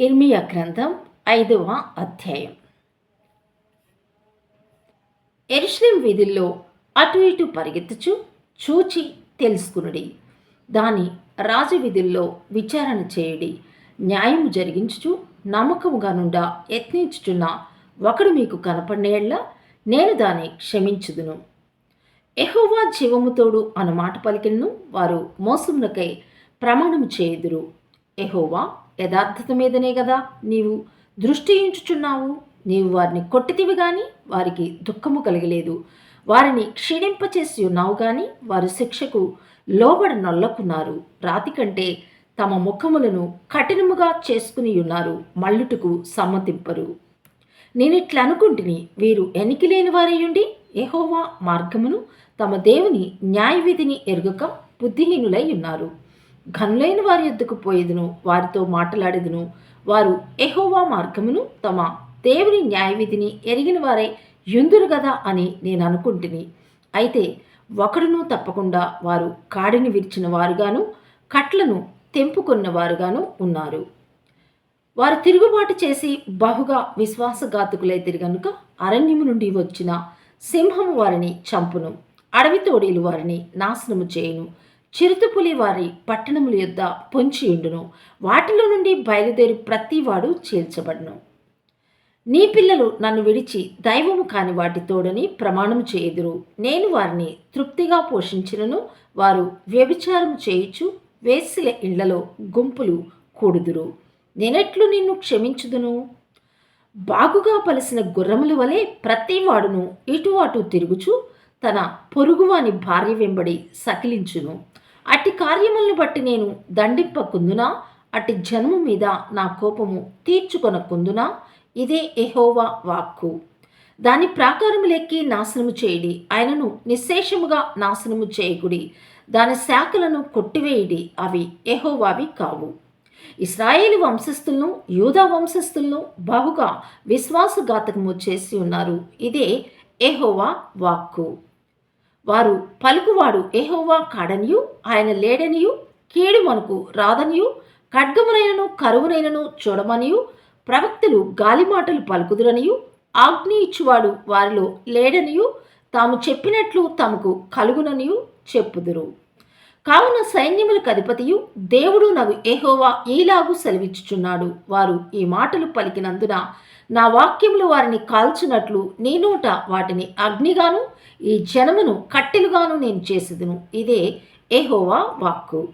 ఇర్మియా గ్రంథం ఐదవ అధ్యాయం. ఎరుశ్లేం వీధుల్లో అటు ఇటు పరిగెత్తుచు చూచి తెలుసుకునుడి. దాని రాజవీధుల్లో విచారణ చేయుడి. న్యాయం జరిగించుచు నమ్మకముగా నుండా యత్నించుచున్న ఒకడు మీకు కనపడినేళ్ళ నేను దాన్ని క్షమించుదును. ఎహోవా జీవముతోడు అన్న మాట పలికినను వారు మోసమునకై ప్రమాణం చేయుదురు. ఎహోవా యథార్థత మీదనే కదా నీవు దృష్టి ఉంచుచున్నావు నీవు వారిని కొట్టితివి కానీ వారికి దుఃఖము కలిగలేదు. వారిని క్షీణింపచేసి ఉన్నావు కానీ వారు శిక్షకు లోబడ నొల్లకున్నారు. రాతి కంటే తమ ముఖములను కఠినముగా చేసుకుని ఉన్నారు మల్లుటకు సమ్మతింపరు. నేనిట్లనుకుంటుని వీరు ఎనికిలేని వారయ్యుండి ఎహోవా మార్గమును తమ దేవుని న్యాయవిధిని ఎరుగక బుద్ధిహీనులై ఉన్నారు ఘనులైన వారి ఎద్దుకు పోయేదును వారితో మాట్లాడేదును. వారు ఎహోవా మార్గమును తమ దేవుని న్యాయవిధిని ఎరిగిన వారై యుందురు గదా అని నేను అనుకుంటుని. అయితే ఒకడును తప్పకుండా వారు కాడిని విరిచిన వారుగాను కట్లను తెంపుకున్న వారుగాను ఉన్నారు. వారు తిరుగుబాటు చేసి బహుగా విశ్వాసఘాతకులైతిరి గనుక అరణ్యము నుండి వచ్చిన సింహము వారిని చంపును అడవి తోడీలు వారిని నాశనము చేయును. చిరుతపులి వారి పట్టణముల యొద్ద పొంచియుండును వాటిలో నుండి బయలుదేరి ప్రతివాడు చేర్చబడును నీ పిల్లలు నన్ను విడిచి దైవము కాని వాటి తోడని ప్రమాణం చేయుదురు. నేను వారిని తృప్తిగా పోషించినను. వారు వ్యభిచారం చేయుచు వేసిల ఇళ్ళలో గుంపులు కూడుదురు. నేనెట్లు నిన్ను క్షమించుదును? బాగుగా పలిసిన గుర్రముల వలె ప్రతివాడును ఇటు అటు తిరుగుచు తన పొరుగువాని భార్య వెంబడి సకిలించును. అట్టి కార్యములను బట్టి నేను దండింపకుందునా? అట్టి జనము మీద నా కోపము తీర్చుకొనకుందునా? ఇదే ఎహోవా వాక్కు. దాని ప్రాకారము లెక్కి నాశనము చేయడి. ఆయనను నిశ్శేషముగా నాశనము చేయకుడి దాని శాఖలను కొట్టివేయడి. అవి ఎహోవావి కావు. ఇస్రాయేలు వంశస్థులను యూదా వంశస్థులను బహుగా విశ్వాసఘాతకము చేసి ఉన్నారు. ఇదే ఎహోవా వాక్కు. వారు పలుకువాడు ఎహోవా కాడనియు ఆయన లేడనియు కీడు మనకు రాదనియు ఖడ్గమునైనను కరువునైనను చూడమనియు ప్రవక్తలు గాలిమాటలు పలుకుదురనియు ఆజ్ఞ ఇచ్చువాడు వారిలో లేడనియు తాము చెప్పినట్లు తమకు కలుగుననియు చెప్పుదురు. కావున సైన్యములకు అధిపతియు దేవుడు నగు ఏహోవా ఈలాగు సెలవిచ్చుచున్నాడు. వారు ఈ మాటలు పలికినందున నా వాక్యములు వారిని కాల్చినట్లు నీ నోట వాటిని అగ్నిగాను ఈ జనమును కట్టెలుగాను నేను చేసేదును. ఇదే ఏహోవా వాక్కు.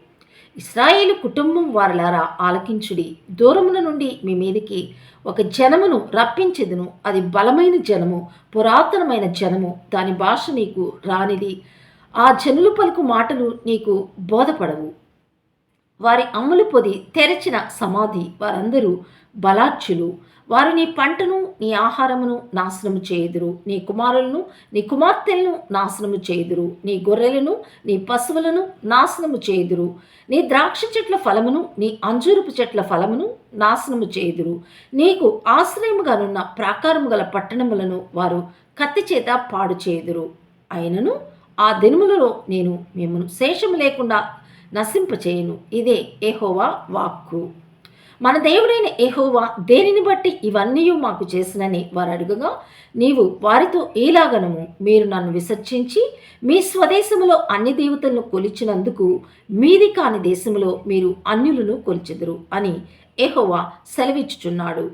ఇస్రాయేలు కుటుంబం వారలారా ఆలకించుడి. దూరమున నుండి మీ మీదికి ఒక జనమును రప్పించెదును. అది బలమైన జనము పురాతనమైన జనము. దాని భాష నీకు రానిది. ఆ జనులు పలుకు మాటలు నీకు బోధపడవు. వారి అమ్ములు పొది తెరచిన సమాధి. వారందరూ బలాచ్యులు. వారు నీ పంటను నీ ఆహారమును నాశనము చేయుదురు. నీ కుమారులను నీ కుమార్తెలను నాశనము చేయుదురు. నీ గొర్రెలను నీ పశువులను నాశనము చేయుదురు. నీ ద్రాక్ష చెట్ల ఫలమును నీ అంజూరపు చెట్ల ఫలమును నాశనము చేయుదురు. నీకు ఆశ్రయముగానున్న ప్రాకారము గల పట్టణములను వారు కత్తి చేత పాడు చేయుదురు. అయినను ఆ దినములలో నేను మిమ్మను శేషము లేకుండా నశింపచేయను ఇదే ఏహోవా వాక్కు. మన దేవుడైన ఏహోవా దేనిని బట్టి ఇవన్నీ మాకు చేసినని వారు అడుగగా నీవు వారితో ఈలాగనము మీరు నన్ను విసర్జించి మీ స్వదేశములో అన్ని దేవతలను కొలిచినందుకు మీది కాని దేశంలో మీరు అన్యులను కొలిచెదరు అని ఏహోవా సెలవిచ్చుచున్నాడు.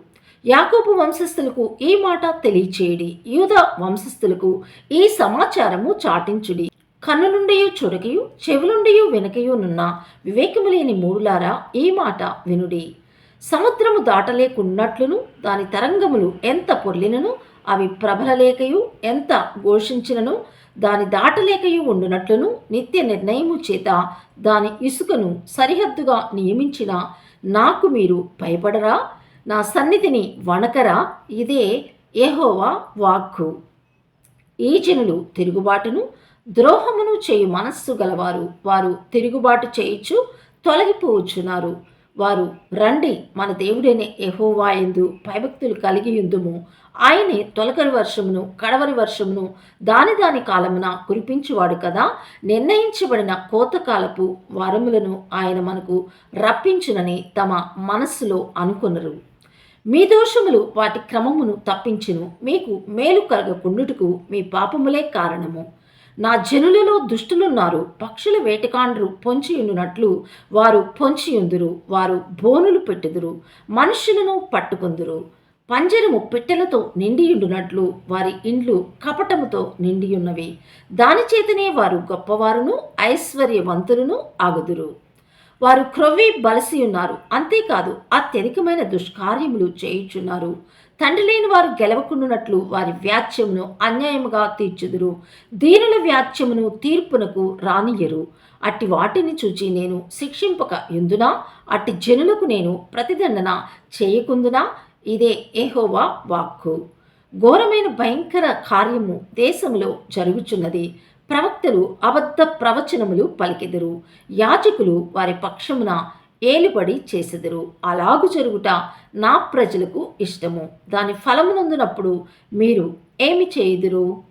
యాకోబు వంశస్థులకు ఈ మాట తెలియచేయడి. యూద వంశస్థులకు ఈ సమాచారము చాటించుడి. కన్నులుండియు చూడకయు చెవులుండియు వెనకయునున్న వివేకము లేని మూడులారా ఈ మాట వినుడి. సముద్రము దాటలేకున్నట్లును దాని తరంగములు ఎంత పొర్లినను అవి ప్రబలలేకయు ఎంత ఘోషించినను దాని దాటలేకయు ఉండునట్లును నిత్య నిర్ణయము చేత దాని ఇసుకను సరిహద్దుగా నియమించిన నాకు మీరు భయపడరా నా సన్నిధిని వణకరా ఇదే యెహోవా వాక్కు. ఈ జనులు తిరుగుబాటును ద్రోహమును చేయు మనస్సు గలవారు వారు తిరుగుబాటు చేయొచ్చు తొలగిపోవచ్చున్నారు వారు రండి మన దేవుడైన ఎహోవా ఎందు భయభక్తులు కలిగి ఉందుము. ఆయనే తొలకరి వర్షమును కడవరి వర్షమును దాని దాని కాలమున కురిపించువాడు కదా. నిర్ణయించబడిన కోతకాలపు వరములను ఆయన మనకు రప్పించునని తమ మనస్సులో అనుకొనరు. మీ దోషములు వాటి క్రమమును తప్పించును. మీకు మేలు కలగకుండుటకు మీ పాపములే కారణము. నా జనులలో దుష్టులున్నారు. పక్షుల వేటకాండ్రు పొంచియుండునట్లు వారు పొంచియుందురు. వారు బోనులు పెట్టుదురు. మనుషులను పట్టుకుందురు. పంజరము పిట్టెలతో నిండియుండునట్లు వారి ఇండ్లు కపటముతో నిండియున్నవి. దాని చేతనే వారు గొప్పవారును ఐశ్వర్యవంతులను ఆగుదురు. వారు క్రొవ్వి బలసి ఉన్నారు అంతేకాదు అత్యధికమైన దుష్కార్యములు చేయుచున్నారు. తండ్రి లేని వారు గెలవకుండునట్లు వారి వ్యాచ్యమును అన్యాయముగా తీర్చుదురు. దీనుల వ్యాచ్యమును తీర్పునకు రానియరు అట్టి వాటిని చూచి నేను శిక్షింపక ఎందునా? అట్టి జనులకు నేను ప్రతిదండన చేయకుందునా ఇదే ఏహోవా వాక్కు. ఘోరమైన భయంకర కార్యము దేశంలో జరుగుచున్నది. ప్రవక్తలు అబద్ధ ప్రవచనములు పలికెదరు. యాజకులు వారి పక్షమున ఏలుబడి చేసెదరు. అలాగు జరుగుట నా ప్రజలకు ఇష్టము. దాని ఫలమునందునప్పుడు మీరు ఏమి చేయుదురు?